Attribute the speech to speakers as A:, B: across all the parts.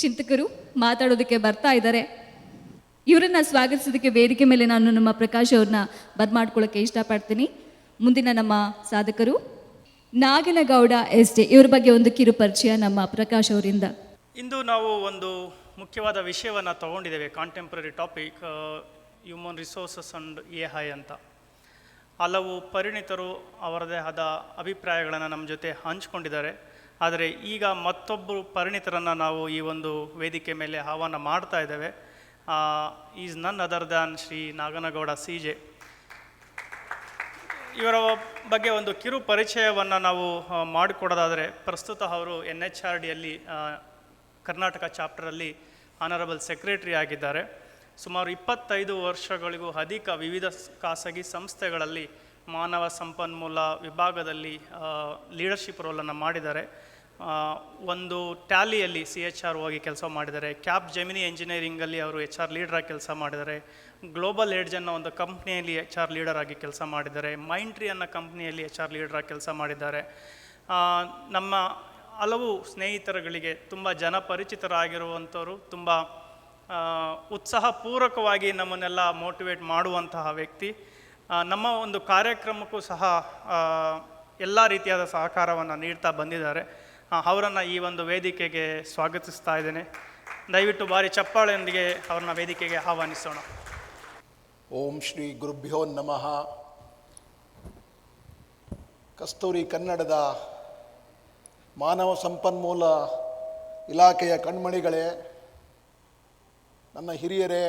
A: ಚಿಂತಕರು ಮಾತಾಡೋದಕ್ಕೆ ಬರ್ತಾ ಇದ್ದಾರೆ. ಇವರನ್ನ ಸ್ವಾಗತಿಸೋದಕ್ಕೆ ವೇದಿಕೆ ಮೇಲೆ ನಾನು ನಮ್ಮ ಪ್ರಕಾಶ್ ಅವ್ರನ್ನ ಬದ್ಮಾಡ್ಕೊಳ್ಳೋಕ್ಕೆ ಇಷ್ಟಪಡ್ತೀನಿ. ಮುಂದಿನ ನಮ್ಮ ಸಾಧಕರು ನಾಗನಗೌಡ ಎಸ್ ಡಿ ಇವ್ರ ಬಗ್ಗೆ ಒಂದು ಕಿರು ಪರಿಚಯ ನಮ್ಮ ಪ್ರಕಾಶ್ ಅವರಿಂದ.
B: ಇಂದು ನಾವು ಒಂದು ಮುಖ್ಯವಾದ ವಿಷಯವನ್ನು ತಗೊಂಡಿದ್ದೇವೆ contemporary topic human resources and A I ಅಂತ. ಹಲವು ಪರಿಣಿತರು ಅವರದೇ ಆದ ಅಭಿಪ್ರಾಯಗಳನ್ನು ನಮ್ಮ ಜೊತೆ ಹಂಚ್ಕೊಂಡಿದ್ದಾರೆ. ಆದರೆ ಈಗ ಮತ್ತೊಬ್ಬರು ಪರಿಣಿತರನ್ನು ನಾವು ಈ ಒಂದು ವೇದಿಕೆ ಮೇಲೆ ಆಹ್ವಾನ ಮಾಡ್ತಾ ಇದ್ದೇವೆ. Is none other than Shri Naganagouda C J. ಇವರ ಬಗ್ಗೆ ಒಂದು ಕಿರು ಪರಿಚಯವನ್ನು ನಾವು ಮಾಡಿಕೊಡೋದಾದರೆ ಪ್ರಸ್ತುತ ಅವರು ಎನ್ ಎಚ್ ಆರ್ ಡಿಯಲ್ಲಿ ಕರ್ನಾಟಕ ಚಾಪ್ಟರಲ್ಲಿ ಆನರಬಲ್ ಸೆಕ್ರೆಟರಿ ಆಗಿದ್ದಾರೆ. ಸುಮಾರು ಇಪ್ಪತ್ತೈದು ವರ್ಷಗಳಿಗೂ ಅಧಿಕ ವಿವಿಧ ಖಾಸಗಿ ಸಂಸ್ಥೆಗಳಲ್ಲಿ ಮಾನವ ಸಂಪನ್ಮೂಲ ವಿಭಾಗದಲ್ಲಿ ಲೀಡರ್ಶಿಪ್ ರೋಲನ್ನು ಮಾಡಿದ್ದಾರೆ. ಒಂದು ಟ್ಯಾಲಿಯಲ್ಲಿ ಸಿ ಎಚ್ ಆರ್ ಹೋಗಿ ಕೆಲಸ ಮಾಡಿದ್ದಾರೆ. ಕ್ಯಾಪ್ ಜೆಮಿನಿ ಎಂಜಿನಿಯರಿಂಗಲ್ಲಿ ಅವರು ಎಚ್ ಆರ್ ಲೀಡರಾಗಿ ಕೆಲಸ ಮಾಡಿದ್ದಾರೆ. ಗ್ಲೋಬಲ್ ಏಡ್ಜ್ ಅನ್ನೋ ಒಂದು ಕಂಪ್ನಿಯಲ್ಲಿ ಎಚ್ ಆರ್ ಆಗಿ ಕೆಲಸ ಮಾಡಿದ್ದಾರೆ. ಮೈಂಡ್ ಟ್ರೀ ಅನ್ನೋ ಕಂಪ್ನಿಯಲ್ಲಿ ಎಚ್ ಆರ್ ಲೀಡರಾಗಿ ಕೆಲಸ ಮಾಡಿದ್ದಾರೆ. ನಮ್ಮ ಹಲವು ಸ್ನೇಹಿತರುಗಳಿಗೆ ತುಂಬ ಜನಪರಿಚಿತರಾಗಿರುವಂಥವರು, ತುಂಬ ಉತ್ಸಾಹಪೂರ್ವಕವಾಗಿ ನಮ್ಮನ್ನೆಲ್ಲ ಮೋಟಿವೇಟ್ ಮಾಡುವಂತಹ ವ್ಯಕ್ತಿ. ನಮ್ಮ ಒಂದು ಕಾರ್ಯಕ್ರಮಕ್ಕೂ ಸಹ ಎಲ್ಲ ರೀತಿಯಾದ ಸಹಕಾರವನ್ನು ನೀಡ್ತಾ ಬಂದಿದ್ದಾರೆ. ಅವರನ್ನು ಈ ಒಂದು ವೇದಿಕೆಗೆ ಸ್ವಾಗತಿಸ್ತಾ ಇದ್ದೇನೆ. ದಯವಿಟ್ಟು ಭಾರಿ ಚಪ್ಪಾಳೆಯೊಂದಿಗೆ ಅವ್ರನ್ನ ವೇದಿಕೆಗೆ ಆಹ್ವಾನಿಸೋಣ.
C: ಓಂ ಶ್ರೀ ಗುರುಭ್ಯೋ ನಮಃ. ಕಸ್ತೂರಿ ಕನ್ನಡದ ಮಾನವ ಸಂಪನ್ಮೂಲ ಇಲಾಖೆಯ ಕಣ್ಮಣಿಗಳೇ, ನನ್ನ ಹಿರಿಯರೇ,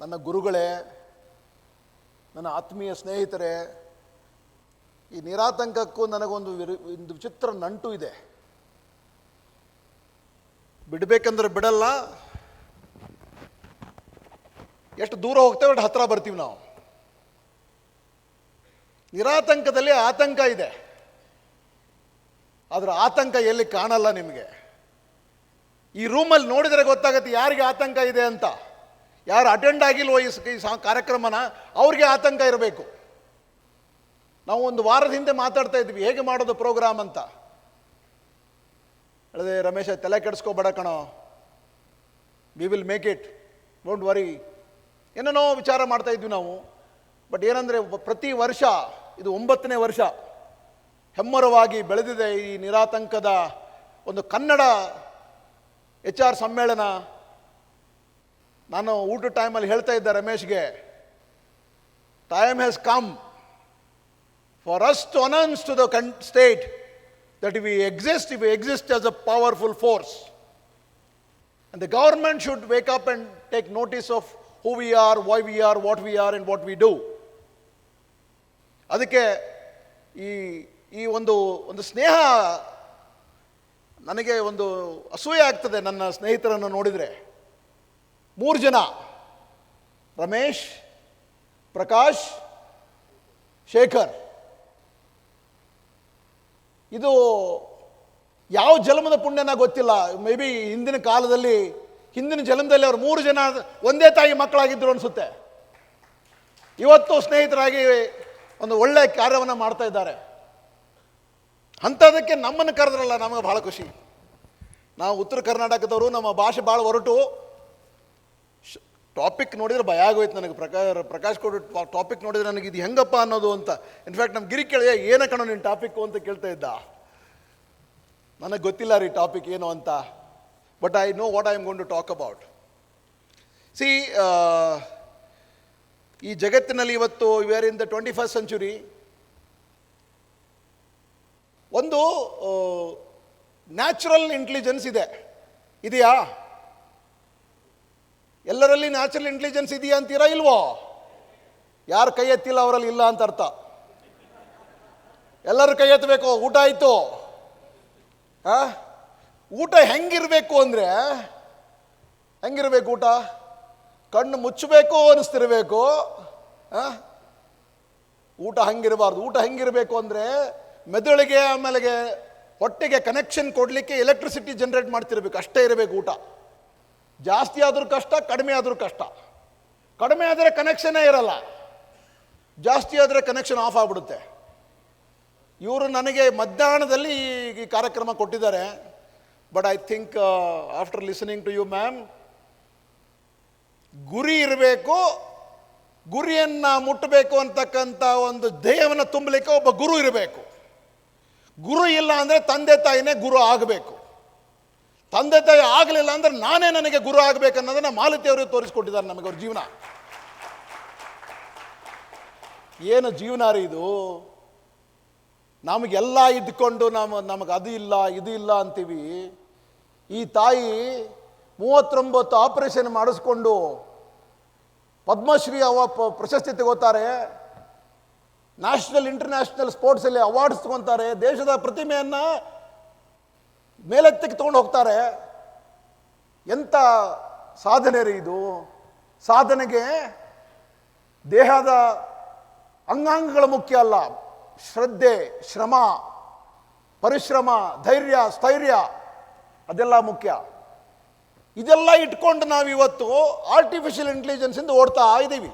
C: ನನ್ನ ಗುರುಗಳೇ ನನ್ನ ಆತ್ಮೀಯ ಸ್ನೇಹಿತರೇ, ಈ ನಿರಾತಂಕಕ್ಕೂ ನನಗೊಂದು ಒಂದು ವಿಚಿತ್ರ ನಂಟು ಇದೆ. ಬಿಡಬೇಕಂದ್ರೆ ಬಿಡಲ್ಲ, ಎಷ್ಟು ದೂರ ಹೋಗ್ತೇವೆ ಅಷ್ಟು ಹತ್ರ ಬರ್ತೀವಿ ನಾವು. ನಿರಾತಂಕದಲ್ಲಿ ಆತಂಕ ಇದೆ. ಅದರ ಆತಂಕ ಎಲ್ಲಿ ಕಾಣಲ್ಲ ನಿಮಗೆ? ಈ ರೂಮಲ್ಲಿ ನೋಡಿದರೆ ಗೊತ್ತಾಗತ್ತೆ ಯಾರಿಗೆ ಆತಂಕ ಇದೆ ಅಂತ. ಯಾರು ಅಟೆಂಡ್ ಆಗಿಲ್ವೋ ಈ ಕಾರ್ಯಕ್ರಮನ, ಅವ್ರಿಗೆ ಆತಂಕ ಇರಬೇಕು. ನಾವು ಒಂದು ವಾರದ ಹಿಂದೆ ಮಾತಾಡ್ತಾ ಇದ್ವಿ, ಹೇಗೆ ಮಾಡೋದು ಪ್ರೋಗ್ರಾಮ್ ಅಂತ. ಹೇಳಿದೆ ರಮೇಶ, ತಲೆ ಕೆಡಿಸ್ಕೋಬೇಡ ಕಣೋ. We will make it don't worry ಏನೇನೋ ವಿಚಾರ ಮಾಡ್ತಾ ಇದ್ವಿ ನಾವು. ಬಟ್ ಏನಂದರೆ ಪ್ರತಿ ವರ್ಷ, ಇದು ಒಂಬತ್ತನೇ ವರ್ಷ, ಹೆಮ್ಮರವಾಗಿ ಬೆಳೆದಿದೆ ಈ ನಿರಾತಂಕದ ಒಂದು ಕನ್ನಡ ಎಚ್ ಆರ್ ಸಮ್ಮೇಳನ. ನಾನು ಊಟ ಟೈಮಲ್ಲಿ ಹೇಳ್ತಾ ಇದ್ದೆ ರಮೇಶ್ಗೆ time has come for us to announce to the con state that we exist we exist as a powerful force And the government should wake up and take notice of who we are, why we are, what we are, and what we do. ಅದಕ್ಕೆ ಈ ಈ ಒಂದು ಒಂದು ಸ್ನೇಹ ನನಗೆ ಒಂದು ಅಸೂಯೆ ಆಗ್ತದೆ ನನ್ನ ಸ್ನೇಹಿತರನ್ನು ನೋಡಿದರೆ ಮೂರು ಜನ. ರಮೇಶ್, ಪ್ರಕಾಶ್, ಶೇಖರ್. ಇದು ಯಾವ ಜನ್ಮದ ಪುಣ್ಯನ ಗೊತ್ತಿಲ್ಲ. ಮೇ ಬಿ ಹಿಂದಿನ ಕಾಲದಲ್ಲಿ, ಹಿಂದಿನ ಜನ್ಮದಲ್ಲಿ ಅವರು ಮೂರು ಜನ ಒಂದೇ ತಾಯಿ ಮಕ್ಕಳಾಗಿದ್ದರು ಅನಿಸುತ್ತೆ. ಇವತ್ತು ಸ್ನೇಹಿತರಾಗಿ ಒಂದು ಒಳ್ಳೆಯ ಕಾರ್ಯವನ್ನು ಮಾಡ್ತಾ ಇದ್ದಾರೆ. ಅಂಥದಕ್ಕೆ ನಮ್ಮನ್ನು ಕರೆದ್ರಲ್ಲ ನಮಗೆ ಭಾಳ ಖುಷಿ. ನಾವು ಉತ್ತರ ಕರ್ನಾಟಕದವರು, ನಮ್ಮ ಭಾಷೆ ಭಾಳ ಹೊರಟು ಟಾಪಿಕ್ ನೋಡಿದ್ರೆ ಭಯ ಆಗೋಯ್ತು ನನಗೆ. ಪ್ರಕಾಶ್ ಪ್ರಕಾಶ್ ಕೊಡು ಟಾಪಿಕ್ ನೋಡಿದ್ರೆ ನನಗೆ ಇದು ಹೆಂಗಪ್ಪ ಅನ್ನೋದು ಅಂತ. ಇನ್ಫ್ಯಾಕ್ಟ್ ನಮ್ಮ ಗಿರಿ ಕೇಳಿದೆ ಏನ ಕಣೋ ನಿನ್ನ ಟಾಪಿಕ್ಕು ಅಂತ ಕೇಳ್ತಾ ಇದ್ದ. ನನಗೆ ಗೊತ್ತಿಲ್ಲ ರೀ ಟಾಪಿಕ್ ಏನು ಅಂತ. But I know what I am gonna talk about see ಈ ಜಗತ್ತಿನಲ್ಲಿ ಇವತ್ತು we are in the twenty first century ಒಂದು ನ್ಯಾಚುರಲ್ ಇಂಟೆಲಿಜೆನ್ಸ್ ಇದೆ. ಇದೆಯಾ? ಎಲ್ಲರಲ್ಲಿ ನ್ಯಾಚುರಲ್ ಇಂಟೆಲಿಜೆನ್ಸ್ ಇದೆಯಾ ಅಂತೀರಾ ಇಲ್ವೋ? ಯಾರು ಕೈ ಎತ್ತಿಲ್ಲ ಅವರಲ್ಲಿ ಇಲ್ಲ ಅಂತ ಅರ್ಥ. ಎಲ್ಲರೂ ಕೈ ಎತ್ತಬೇಕು, ಊಟ ಆಯಿತು. ಆ? ಊಟ ಹೆಂಗಿರಬೇಕು ಅಂದರೆ, ಹೆಂಗಿರ್ಬೇಕು ಊಟ? ಕಣ್ಣು ಮುಚ್ಚಬೇಕು ಅನಿಸ್ತಿರ್ಬೇಕು. ಆ? ಊಟ ಹಂಗಿರಬಾರ್ದು. ಊಟ ಹೆಂಗಿರಬೇಕು ಅಂದರೆ, ಮೆದುಳಿಗೆ ಆಮೇಲೆಗೆ ಹೊಟ್ಟೆಗೆ ಕನೆಕ್ಷನ್ ಕೊಡಲಿಕ್ಕೆ ಎಲೆಕ್ಟ್ರಿಸಿಟಿ ಜನರೇಟ್ ಮಾಡ್ತಿರ್ಬೇಕು. ಅಷ್ಟೇ ಇರಬೇಕು ಊಟ. ಜಾಸ್ತಿ ಆದರೂ ಕಷ್ಟ, ಕಡಿಮೆ ಆದರೂ ಕಷ್ಟ. ಕಡಿಮೆ ಆದರೆ ಕನೆಕ್ಷನ್ನೇ ಇರಲ್ಲ. ಜಾಸ್ತಿ ಆದರೆ ಕನೆಕ್ಷನ್ ಆಫ್ ಆಗಿಬಿಡುತ್ತೆ. ಇವರು ನನಗೆ ಮಧ್ಯಾಹ್ನದಲ್ಲಿ ಈ- ಕಾರ್ಯಕ್ರಮ ಕೊಟ್ಟಿದ್ದಾರೆ. But I think after listening to you ma'am ಗುರಿ ಇರಬೇಕು, ಗುರಿಯನ್ನು ಮುಟ್ಟಬೇಕು ಅಂತಕ್ಕಂಥ ಒಂದು ಧ್ಯೇಯವನ್ನು ತುಂಬಲಿಕ್ಕೆ ಒಬ್ಬ ಗುರು ಇರಬೇಕು. ಗುರು ಇಲ್ಲ ಅಂದರೆ ತಂದೆ ತಾಯಿನೇ ಗುರು ಆಗಬೇಕು. ತಂದೆ ತಾಯಿ ಆಗಲಿಲ್ಲ ಅಂದ್ರೆ ನಾನೇ ನನಗೆ ಗುರು ಆಗಬೇಕನ್ನೋದನ್ನು ಮಾಲತಿ ಅವರು ತೋರಿಸ್ಕೊಟ್ಟಿದ್ದಾರೆ ನಮಗೆ ಅವ್ರ ಜೀವನ. ಏನು ಜೀವನ ರೀ ಇದು? ನಮಗೆಲ್ಲ ಇದ್ಕೊಂಡು ನಮ್ಮ, ನಮಗೆ ಅದು ಇಲ್ಲ, ಇದು ಇಲ್ಲ ಅಂತೀವಿ. ಈ ತಾಯಿ ಮೂವತ್ತೊಂಬತ್ತು ಆಪರೇಷನ್ ಮಾಡಿಸ್ಕೊಂಡು ಪದ್ಮಶ್ರೀ ಅವ ಪ್ರಶಸ್ತಿ ತಗೋತಾರೆ. ನ್ಯಾಷನಲ್ ಇಂಟರ್ನ್ಯಾಷನಲ್ ಸ್ಪೋರ್ಟ್ಸಲ್ಲಿ ಅವಾರ್ಡ್ಸ್ ತಗೊತಾರೆ. ದೇಶದ ಪ್ರತಿಮೆಯನ್ನು ಮೇಲೆತ್ತಕ್ಕೆ ತಗೊಂಡು ಹೋಗ್ತಾರೆ. ಎಂಥ ಸಾಧನೆ ರೀ ಇದು? ಸಾಧನೆಗೆ ದೇಹದ ಅಂಗಾಂಗಗಳು ಮುಖ್ಯ ಅಲ್ಲ. ಶ್ರದ್ಧೆ, ಶ್ರಮ, ಪರಿಶ್ರಮ, ಧೈರ್ಯ, ಸ್ಥೈರ್ಯ, ಅದೆಲ್ಲ ಮುಖ್ಯ. ಇದೆಲ್ಲ ಇಟ್ಕೊಂಡು ನಾವು ಇವತ್ತು ಆರ್ಟಿಫಿಷಿಯಲ್ ಇಂಟೆಲಿಜೆನ್ಸಿಂದ ಓಡ್ತಾ ಇದ್ದೀವಿ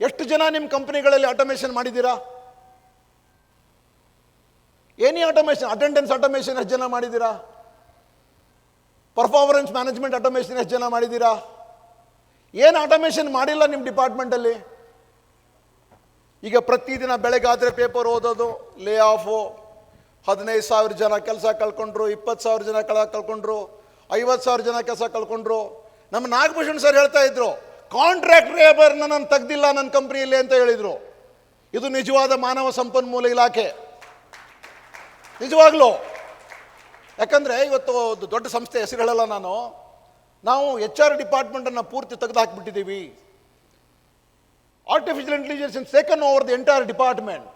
C: ಎಷ್ಟು ಜನ ನಿಮ್ಮ ಕಂಪ್ನಿಗಳಲ್ಲಿ ಆಟೋಮೇಷನ್ ಮಾಡಿದ್ದೀರಾ? ಏನಿ ಆಟೋಮೇಷನ್ ಅಟೆಂಡೆನ್ಸ್ ಆಟೋಮೇಷನ್ ಎಷ್ಟು ಜನ ಮಾಡಿದ್ದೀರಾ ಪರ್ಫಾರ್ಮೆನ್ಸ್ ಮ್ಯಾನೇಜ್ಮೆಂಟ್ ಆಟೋಮೇಷನ್ ಎಷ್ಟು ಜನ ಮಾಡಿದ್ದೀರಾ ಏನು ಆಟೋಮೇಷನ್ ಮಾಡಿಲ್ಲ ನಿಮ್ಮ ಡಿಪಾರ್ಟ್ಮೆಂಟಲ್ಲಿ ಈಗ ಪ್ರತಿದಿನ ಬೆಳಗಾದರೆ ಪೇಪರ್ ಓದೋದು ಲೇ ಆಫು ಹದಿನೈದು ಸಾವಿರ ಜನ ಕೆಲಸ ಕಳ್ಕೊಂಡ್ರು ಇಪ್ಪತ್ತು ಸಾವಿರ ಜನ ಕಳ ಕಳ್ಕೊಂಡ್ರು ಐವತ್ತು ಸಾವಿರ ಜನ ಕೆಲಸ ಕಳ್ಕೊಂಡ್ರು ನಮ್ಮ ನಾಗಭೂಷಣ್ ಸರ್ ಹೇಳ್ತಾ ಇದ್ರು ಕಾಂಟ್ರಾಕ್ಟ್ ಲೇಬರ್ನ ನಾನು ತೆಗ್ದಿಲ್ಲ ನನ್ನ ಕಂಪ್ನಿಯಲ್ಲಿ ಅಂತ ಹೇಳಿದರು ಇದು ನಿಜವಾದ ಮಾನವ ಸಂಪನ್ಮೂಲ ಇಲಾಖೆ ನಿಜವಾಗ್ಲೂ. ಯಾಕಂದರೆ ಇವತ್ತು ಒಂದು ದೊಡ್ಡ ಸಂಸ್ಥೆ ಹೆಸರು ಹೇಳಲ್ಲ ನಾನು. ನಾವು ಎಚ್ ಆರ್ ಡಿಪಾರ್ಟ್ಮೆಂಟನ್ನು ಪೂರ್ತಿ ತೆಗೆದು ಹಾಕಿಬಿಟ್ಟಿದ್ದೀವಿ artificial intelligence in second over the entire department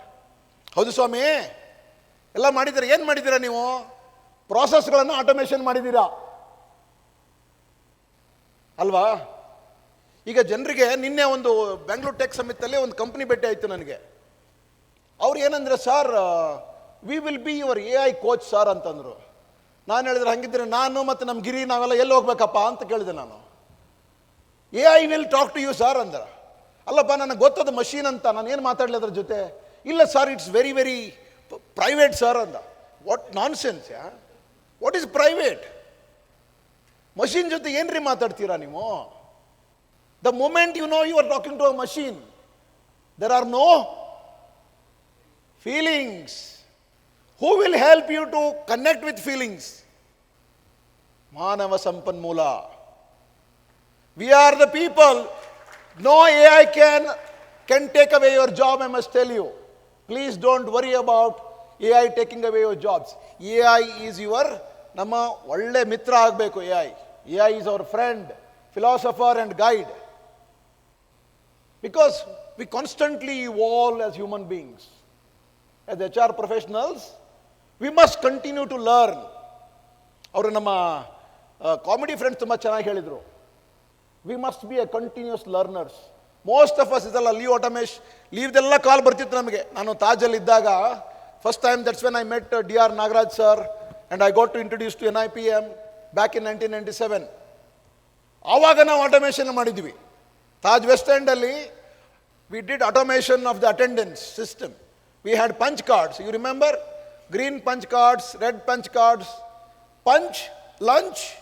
C: ಹೌದು ಸ್ವಾಮಿ. ಎಲ್ಲ ಮಾಡಿದ್ದೀರಾ? ಏನು ಮಾಡಿದ್ದೀರಾ ನೀವು? ಪ್ರಾಸೆಸ್ಗಳನ್ನು ಆಟೋಮೇಷನ್ ಮಾಡಿದ್ದೀರಾ? ಅಲ್ವಾ? ಈಗ ಜನರಿಗೆ ನಿನ್ನೆ ಒಂದು ಬೆಂಗಳೂರು ಟೆಕ್ ಸಮಿತಲ್ಲಿ ಒಂದು ಕಂಪ್ನಿ ಭೇಟಿ ಆಯಿತು ನನಗೆ. ಅವ್ರು ಏನಂದ್ರೆ sir we will be your A I coach sir ಅಂತಂದರು. ನಾನು ಹೇಳಿದ್ರೆ ಹಂಗಿದ್ರೆ ನಾನು ಮತ್ತು ನಮ್ಮ ಗಿರಿ ನಾವೆಲ್ಲ ಎಲ್ಲಿ ಹೋಗ್ಬೇಕಪ್ಪ ಅಂತ ಕೇಳಿದೆ ನಾನು. A I will talk to you sir ಅಂದ್ರೆ. ಅಲ್ಲಪ್ಪ, ನನಗೆ ಗೊತ್ತದ ಮಷೀನ್ ಅಂತ, ನಾನು ಏನು ಮಾತಾಡಲಿ ಅದ್ರ ಜೊತೆ? ಇಲ್ಲ sir it's very very private sir ಅಂದ. ವಾಟ್ ನಾನ್ ಸೆನ್ಸ್ ಯಾ? ವಾಟ್ ಈಸ್ ಪ್ರೈವೇಟ್ ಮಷೀನ್ ಜೊತೆ ಏನ್ರಿ ಮಾತಾಡ್ತೀರಾ ನೀವು? The moment you know you are talking to a machine there are no feelings Who will help you to connect with feelings ಮಾನವ ಸಂಪನ್ಮೂಲ We are the people. No AI can, can take away your job, I must tell you. Please don't worry about AI taking away your jobs. AI is your ನಮ್ಮ ಒಳ್ಳೆ ಮಿತ್ರ ಆಗಬೇಕು A I A I is our friend philosopher and guide because we constantly evolve as human beings as H R professionals we must continue to learn ಅವರು ನಮ್ಮ comedy friends ತುಂಬ ಚೆನ್ನಾಗಿ ಹೇಳಿದರು. We must be a continuous learners most of us ಇದೆಲ್ಲ leave automation ಲೀವ್ದೆಲ್ಲ call ಬರ್ತಿತ್ತು ನಮಗೆ. ನಾನು ತಾಜಲ್ಲಿ ಇದ್ದಾಗ first time that's when I met D R Nagaraj sir and I got to introduce to N I P M back in nineteen ninety seven ಆವಾಗ ನಾವು automation ಮಾಡಿದ್ವಿ. Taj west ಎಂಡಲ್ಲಿ we did automation of the attendance system we had punch cards you remember green punch cards, red punch cards, punch, lunch,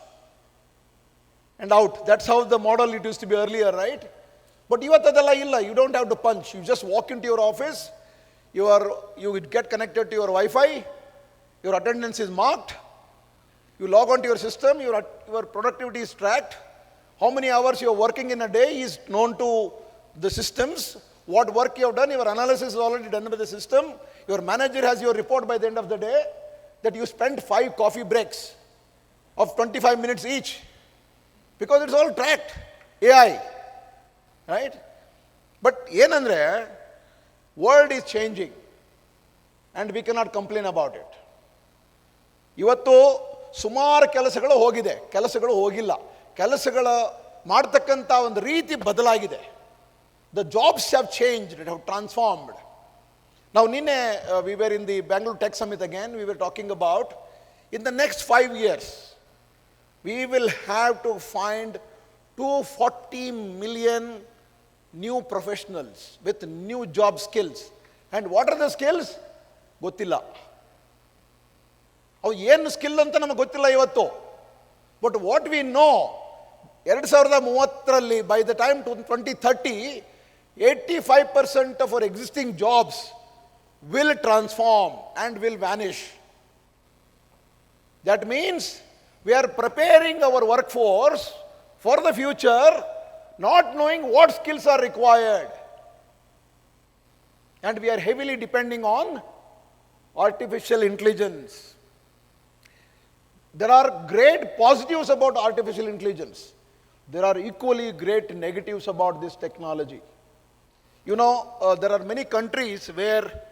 C: and out. That's how the model it used to be earlier, right? But you don't have to punch. You just walk into your office, you, are, you get connected to your Wi-Fi, your attendance is marked, you log on to your system, your, your productivity is tracked, how many hours you are working in a day is known to the systems, what work you have done, your analysis is already done by the system, your manager has your report by the end of the day that you spent five coffee breaks of 25 minutes each because it's all tracked ai right but yenandre, world is changing and we cannot complain about it. ಇವತ್ತು ಸುಮಾರು ಕೆಲಸಗಳು ಹೋಗಿದೆ ಕೆಲಸಗಳು ಹೋಗಿಲ್ಲ ಕೆಲಸಗಳ ಮಾಡ್ತಕ್ಕಂಥ ಒಂದು ರೀತಿ ಬದಲಾಗಿದೆ the jobs have changed, it have transformed ನಾವು ನಿನ್ನೆ we were in the Bangalore tech summit again we were talking about in the next five years we will have to find 240 million new professionals with new job skills. And what are the skills? ಗೊತ್ತಿಲ್ಲ ಅವು ಏನು skill ಅಂತ ನಮಗೆ ಗೊತ್ತಿಲ್ಲ ಇವತ್ತು but what we know ಎರಡು ಸಾವಿರದ ಮೂವತ್ತರಲ್ಲಿ by the time to twenty thirty eighty five percent of our existing jobs will transform and will vanish. That means we are preparing our workforce for the future, not knowing what skills are required. And we are heavily depending on artificial intelligence. There are great positives about artificial intelligence. There are equally great negatives about this technology. You know, uh, there are many countries where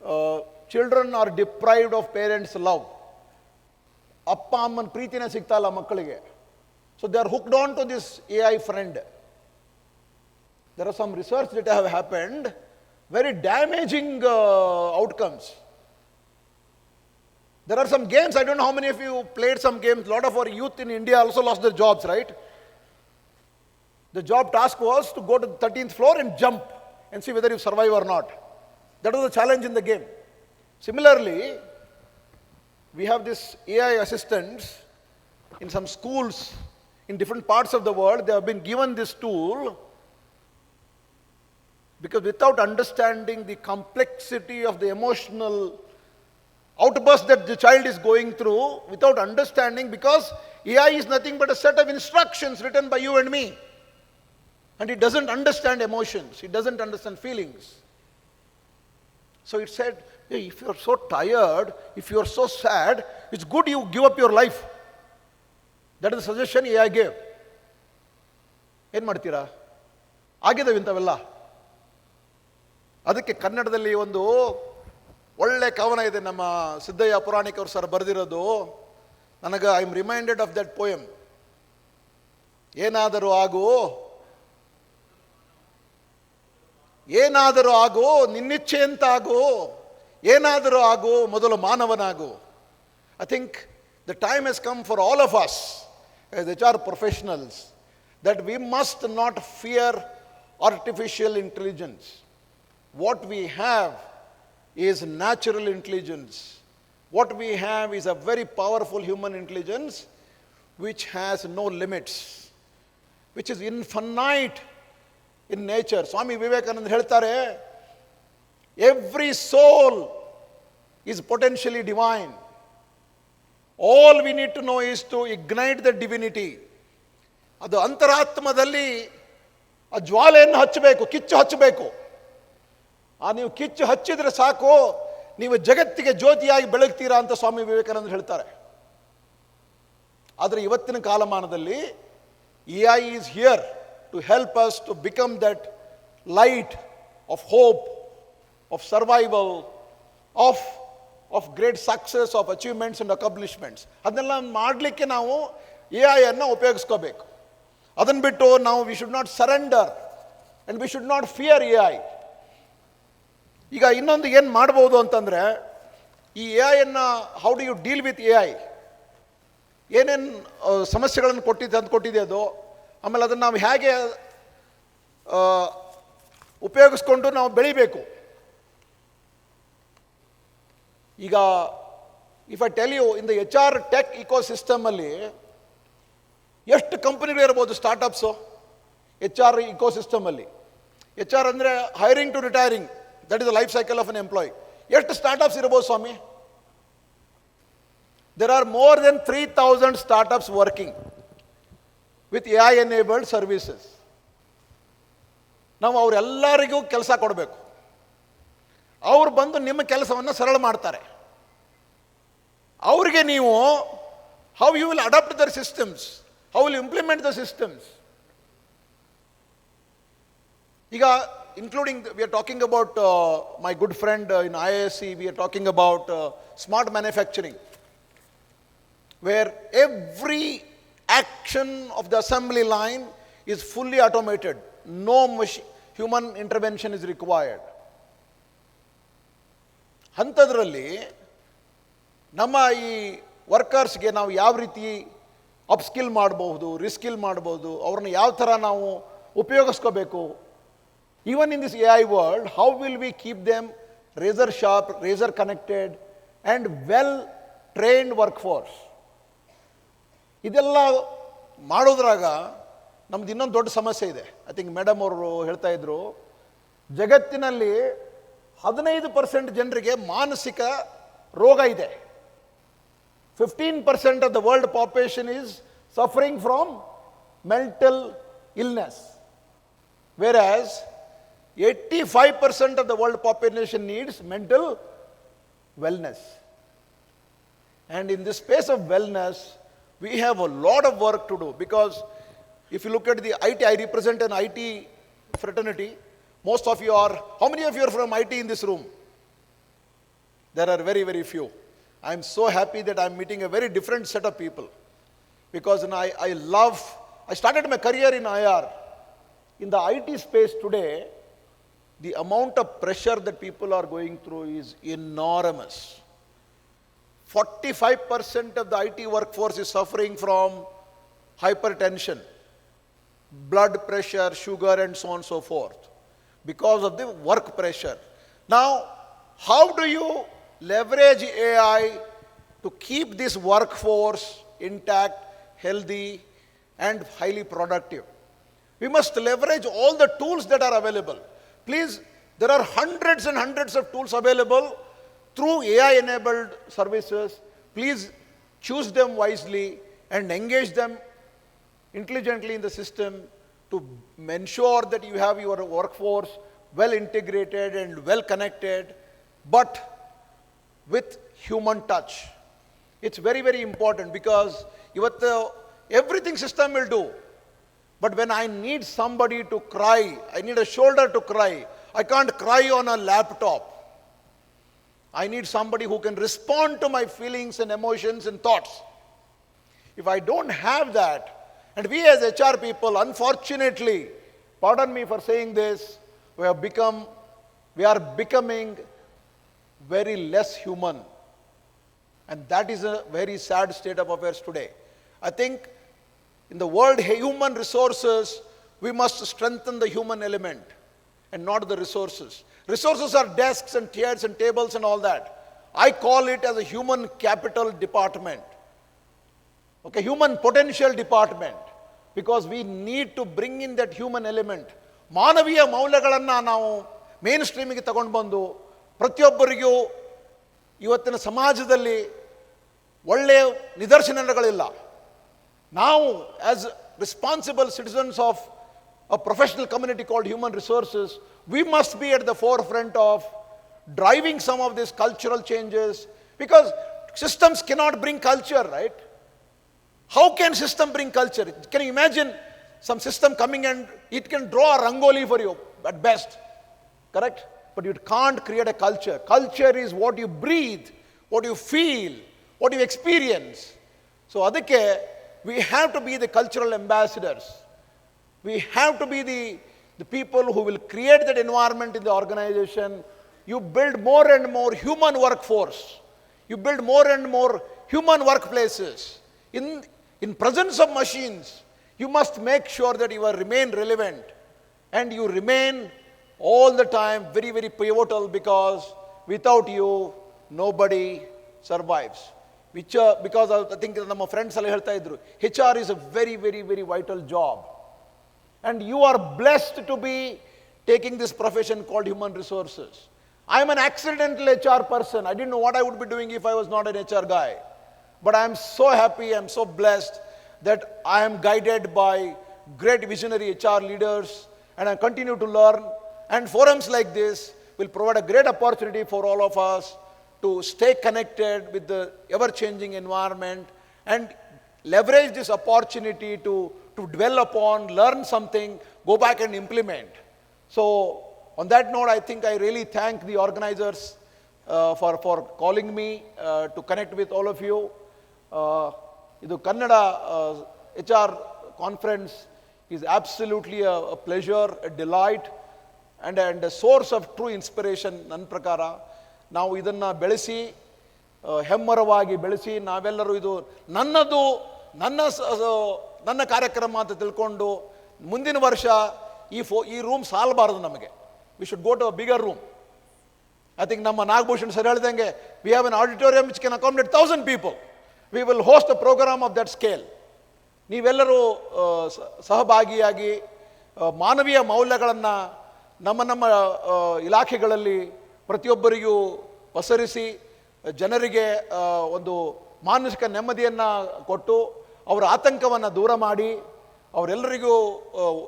C: uh, children are deprived of parents' love. ಅಪ್ಪ ಅಮ್ಮನ ಪ್ರೀತಿನೇ ಸಿಗ್ತಾ ಇಲ್ಲ ಮಕ್ಕಳಿಗೆ so they are hooked on to this A I friend there are some research that have happened very damaging outcomes there are some games I don't how many of you played some games lot of our youth in India also lose their jobs right The job task was to go to the 13th floor and jump and see whether you survive or not. That was the challenge in the game. Similarly, we have this AI assistants in some schools in different parts of the world. They have been given this tool because without understanding the complexity of the emotional outburst that the child is going through, without understanding, because AI is nothing but a set of instructions written by you and me. And it doesn't understand emotions, it doesn't understand feelings. So it said, "Hey, if you're so tired, if you're so sad, it's good you give up your life. That is the suggestion AI gave. ಏನು ಮಾಡ್ತೀರಾ ಆಗಿದ್ದಾವೆ ಇಂಥವೆಲ್ಲ ಅದಕ್ಕೆ ಕನ್ನಡದಲ್ಲಿ ಒಂದು ಒಳ್ಳೆ ಕವನ ಇದೆ ನಮ್ಮ ಸಿದ್ದಯ್ಯ ಪುರಾಣಿಕ್ ಅವರು ಸರ್ ಬರೆದಿರೋದು ನನಗೆ I am reminded of that poem ಏನಾದರೂ ಆಗು ಏನಾದರೂ ಆಗು ನಿನ್ನಿಚ್ಛೆಯಂತ ಆಗು ಏನಾದರೂ ಆಗು ಮೊದಲು ಮಾನವನಾಗು I think the time has come for all of us as H R professionals that we must not fear artificial intelligence what we have is natural intelligence. What we have is a very powerful human intelligence which has no limits, which is infinite in nature. Swami Vivekananda ಹೇಳ್ತಾರೆ every soul is potentially divine all we need to know is to ignite the divinity ಅದು ಅಂತರಾತ್ಮದಲ್ಲಿ ಆ ಜ್ವಾಲೆಯನ್ನು ಹಚ್ಚಬೇಕು, ಕಿಚ್ಚು ಹಚ್ಚಬೇಕು. ಆ ನೀವು ಕಿಚ್ಚು ಹಚ್ಚಿದ್ರೆ ಸಾಕು, ನೀವು ಜಗತ್ತಿಗೆ ಜ್ಯೋತಿಯಾಗಿ ಬೆಳಗ್ತೀರಾ ಅಂತ ಸ್ವಾಮಿ ವಿವೇಕಾನಂದ ಹೇಳ್ತಾರೆ. ಆದರೆ ಇವತ್ತಿನ ಕಾಲಮಾನದಲ್ಲಿ A I is here. To help us to become that light of hope of survival of of great success of achievements and accomplishments ಅದನ್ನೆಲ್ಲ ಮಾಡಲಿಕ್ಕೆ ನಾವು ಎ ಐಯನ್ನು ಉಪಯೋಗಿಸ್ಕೋಬೇಕು. ಅದನ್ನು ಬಿಟ್ಟು ನಾವು we should not surrender and we should not fear A I ಈಗ ಇನ್ನೊಂದು ಏನು ಮಾಡ್ಬೋದು ಅಂತಂದರೆ, ಈ A ಐಯನ್ನು how do you deal with A I ಏನೇನು ಸಮಸ್ಯೆಗಳನ್ನು ಕೊಟ್ಟಿದ್ದೆ ಅಂತ ಕೊಟ್ಟಿದೆ ಅದು? ಆಮೇಲೆ ಅದನ್ನು ನಾವು ಹೇಗೆ ಉಪಯೋಗಿಸ್ಕೊಂಡು ನಾವು ಬೆಳಿಬೇಕು. ಈಗ if I tell you in the H R tech eco ಸಿಸ್ಟಮಲ್ಲಿ ಎಷ್ಟು ಕಂಪನಿಗಳು ಇರ್ಬೋದು ಸ್ಟಾರ್ಟಪ್ಸು ಎಚ್ ಆರ್ ಇಕೋ ಸಿಸ್ಟಮಲ್ಲಿ ಎಚ್ ಆರ್ ಅಂದರೆ hiring to retiring that is the life cycle of an employee ಎಷ್ಟು ಸ್ಟಾರ್ಟಪ್ಸ್ ಇರ್ಬೋದು ಸ್ವಾಮಿ? There are more than three thousand startups working with A I enabled services ನಾವು ಅವರೆಲ್ಲರಿಗೂ ಕೆಲಸ ಕೊಡಬೇಕು. ಅವ್ರು ಬಂದು ನಿಮ್ಮ ಕೆಲಸವನ್ನು ಸರಳ ಮಾಡ್ತಾರೆ. ಅವ್ರಿಗೆ ನೀವು how you will adapt their systems how will implement the systems ಈಗ including we are talking about my good friend in I S C we are talking about smart manufacturing where every action of the assembly line is fully automated. No machi- human intervention is required. ಅಂಥದ್ರಲ್ಲಿ ನಮ್ಮ ಈ ವರ್ಕರ್ಸ್ಗೆ ನಾವು ಯಾವ ರೀತಿ upskill ಮಾಡಬಹುದು ರಿಸ್ಕಿಲ್ ಮಾಡಬಹುದು, ಅವ್ರನ್ನ ಯಾವ ಥರ ನಾವು ಉಪಯೋಗಿಸ್ಕೋಬೇಕು even in this A I world how will we keep them razor sharp razor connected and well trained workforce ಇದೆಲ್ಲ ಮಾಡೋದ್ರಾಗ ನಮ್ದು ಇನ್ನೊಂದು ದೊಡ್ಡ ಸಮಸ್ಯೆ ಇದೆ. ಐ ಥಿಂಕ್ ಮೇಡಮ್ ಅವರು ಹೇಳ್ತಾ ಇದ್ರು ಜಗತ್ತಿನಲ್ಲಿ ಹದಿನೈದು ಪರ್ಸೆಂಟ್ ಜನರಿಗೆ ಮಾನಸಿಕ ರೋಗ ಇದೆ. Fifteen percent of the world population is suffering from mental illness whereas 85% of the world population needs mental wellness. And in this space of wellness, we have a lot of work to do because if you look at the IT, I represent an IT fraternity. Most of you are, how many of you are from IT in this room? There are very, very few. I'm so happy that I'm meeting a very different set of people because I, I love, I started my career in IR. In the IT space today, the amount of pressure that people are going through is enormous. 45% of the IT workforce is suffering from hypertension, blood pressure, sugar, and so on and so forth because of the work pressure. Now, how do you leverage AI to keep this workforce intact, healthy, and highly productive? We must leverage all the tools that are available. Please, there are hundreds and hundreds of tools available through AI enabled services, please choose them wisely and engage them intelligently in the system to ensure that you have your workforce well integrated and well connected, but with human touch. It's very, very important because everything system will do. But when I need somebody to cry, I need a shoulder to cry, I can't cry on a laptop. I need somebody who can respond to my feelings and emotions and thoughts. If I don't have that, and we as HR people, unfortunately, pardon me for saying this, we have become, we are becoming very less human. And that is a very sad state of affairs today. I think in the world human resources, we must strengthen the human element and not the resources. Resources are desks and chairs and tables and all that. I call it as a human capital department. Okay, human potential department. Because we need to bring in that human element. ಮಾನವೀಯ ಮೌಲ್ಯಗಳನ್ನು ನಾವು main ಸ್ಟ್ರೀಮಿಗೆ ತಗೊಂಡು ಬಂದು ಪ್ರತಿಯೊಬ್ಬರಿಗೂ ಇವತ್ತಿನ ಸಮಾಜದಲ್ಲಿ ಒಳ್ಳೆಯ ನಿದರ್ಶನಗಳಿಲ್ಲ ನಾವು as responsible citizens of a professional community called human resources, we must be at the forefront of driving some of these cultural changes because systems cannot bring culture, right? How can system bring culture? Can you imagine some system coming and it can draw a rangoli for you at best, correct? But you can't create a culture. Culture is what you breathe, what you feel, what you experience. So ಅದಕ್ಕೆ we have to be the cultural ambassadors. We have to be the, the people who will create that environment in the organization. You build more and more human workforce. You build more and more human workplaces. In, in presence of machines, you must make sure that you are remain relevant and you remain all the time very, very pivotal because without you, nobody survives. Which, uh, because I think ನಮ್ಮ friends ಎಲ್ಲ ಹೇಳ್ತಾ ಇದ್ರು H R is a very very very vital job and you are blessed to be taking this profession called human resources. I am an accidental HR person. I didn't know what I would be doing if I was not an HR guy. But I am so happy, I am so blessed that I am guided by great visionary HR leaders and I continue to learn. And forums like this will provide a great opportunity for all of us to stay connected with the ever changing environment and leverage this opportunity to, to dwell upon, learn something, go back and implement. So, on that note, I think I really thank the organizers uh, for, for calling me uh, to connect with all of you. Uh, ಇದು Kannada H R conference is absolutely a pleasure a delight and and a source of true inspiration ನನ್ನ ಪ್ರಕಾರ ನಾವು ಇದನ್ನು ಬೆಳೆಸಿ ಆ, ಹೆಮ್ಮರವಾಗಿ ಬೆಳೆಸಿ ನಾವೆಲ್ಲರೂ ಇದು ನನ್ನದು ನನ್ನ ಸ- ಸ- ನನ್ನ ಕಾರ್ಯಕ್ರಮ ಅಂತ ತಿಳ್ಕೊಂಡು ಮುಂದಿನ ವರ್ಷ ಈ ಫೋ, ಈ ರೂಮ್ ಸಾಲಬಾರದು ನಮಗೆ. We should go to a bigger room I think ನಮ್ಮ ನಾಗಭೂಷಣ್ ಸರ್ ಹೇಳಿದಂಗೆ we have an auditorium which can accommodate thousand people we will host a program of that scale ನೀವೆಲ್ಲರೂ ಸಹಭಾಗಿಯಾಗಿ ಮಾನವೀಯ ಮೌಲ್ಯಗಳನ್ನು ನಮ್ಮ ನಮ್ಮ ಇಲಾಖೆಗಳಲ್ಲಿ ಪ್ರತಿಯೊಬ್ಬರಿಗೂ ಪಸರಿಸಿ, ಜನರಿಗೆ ಒಂದು ಮಾನಸಿಕ ನೆಮ್ಮದಿಯನ್ನು ಕೊಟ್ಟು ಅವರ ಆತಂಕವನ್ನು ದೂರ ಮಾಡಿ ಅವರೆಲ್ಲರಿಗೂ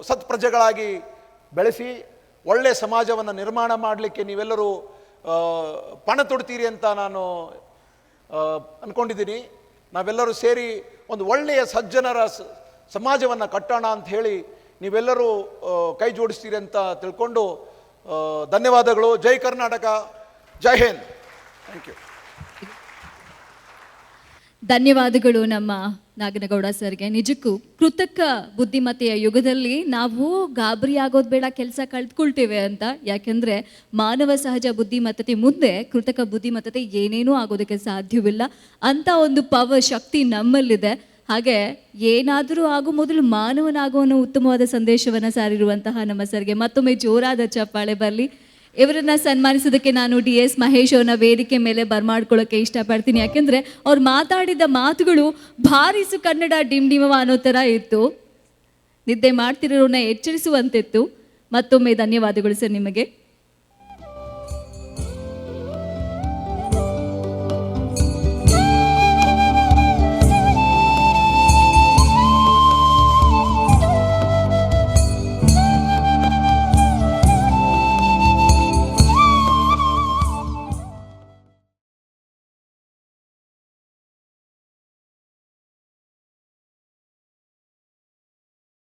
C: ಸತ್ಪ್ರಜೆಗಳಾಗಿ ಬೆಳೆಸಿ ಒಳ್ಳೆಯ ಸಮಾಜವನ್ನು ನಿರ್ಮಾಣ ಮಾಡಲಿಕ್ಕೆ ನೀವೆಲ್ಲರೂ ಪಣ ತೊಡ್ತೀರಿ ಅಂತ ನಾನು ಅಂದ್ಕೊಂಡಿದ್ದೀನಿ ನಾವೆಲ್ಲರೂ ಸೇರಿ ಒಂದು ಒಳ್ಳೆಯ ಸಜ್ಜನರ ಸಮಾಜವನ್ನು ಕಟ್ಟೋಣ ಅಂತ ಹೇಳಿ ನೀವೆಲ್ಲರೂ ಕೈ ಜೋಡಿಸ್ತೀರಿ ಅಂತ ತಿಳ್ಕೊಂಡು ಧನ್ಯವಾದಗಳು. ಜೈ ಕರ್ನಾಟಕ, ಜೈ ಹಿಂದ್. Thank you.
A: ಧನ್ಯವಾದಗಳು ನಮ್ಮ ನಾಗನಗೌಡ ಸರ್ಗೆ. ನಿಜಕ್ಕೂ ಕೃತಕ ಬುದ್ಧಿಮತ್ತೆಯ ಯುಗದಲ್ಲಿ ನಾವು ಗಾಬರಿ ಆಗೋದು ಬೇಡ, ಕೆಲಸ ಕಳೆದುಕೊಳ್ತೇವೆ ಅಂತ. ಯಾಕೆಂದರೆ ಮಾನವ ಸಹಜ ಬುದ್ಧಿಮತ್ತತೆ ಮುಂದೆ ಕೃತಕ ಬುದ್ಧಿಮತ್ತತೆ ಏನೇನೂ ಆಗೋದಕ್ಕೆ ಸಾಧ್ಯವಿಲ್ಲ. ಅಂತ ಒಂದು ಪವರ್ ಶಕ್ತಿ ನಮ್ಮಲ್ಲಿದೆ. ಹಾಗೆ ಏನಾದರೂ ಆಗೋ ಮೊದಲು ಮಾನವನಾಗೋ ಅನ್ನೋ ಉತ್ತಮವಾದ ಸಂದೇಶವನ್ನು ಸಾರಿರುವಂತಹ ನಮ್ಮ ಸರ್ಗೆ. ಮತ್ತೊಮ್ಮೆ ಜೋರಾದ ಚಪ್ಪಾಳೆ ಬರಲಿ. ಇವರನ್ನ ಸನ್ಮಾನಿಸೋದಕ್ಕೆ ನಾನು ಡಿ ಎಸ್ ಮಹೇಶ್ ಅವ್ರನ್ನ ವೇದಿಕೆ ಮೇಲೆ ಬರ್ಮಾಡ್ಕೊಳ್ಳೋಕೆ ಇಷ್ಟಪಡ್ತೀನಿ. ಯಾಕೆಂದ್ರೆ ಅವ್ರು ಮಾತಾಡಿದ ಮಾತುಗಳು ಭಾರಿಸು ಕನ್ನಡ ಡಿಮ್ ಅನ್ನೋ ಥರ ಇತ್ತು. ನಿದ್ದೆ ಮಾಡ್ತಿರೋರನ್ನ ಎಚ್ಚರಿಸುವಂತಿತ್ತು. ಮತ್ತೊಮ್ಮೆ ಧನ್ಯವಾದಗಳು ಸರ್ ನಿಮಗೆ.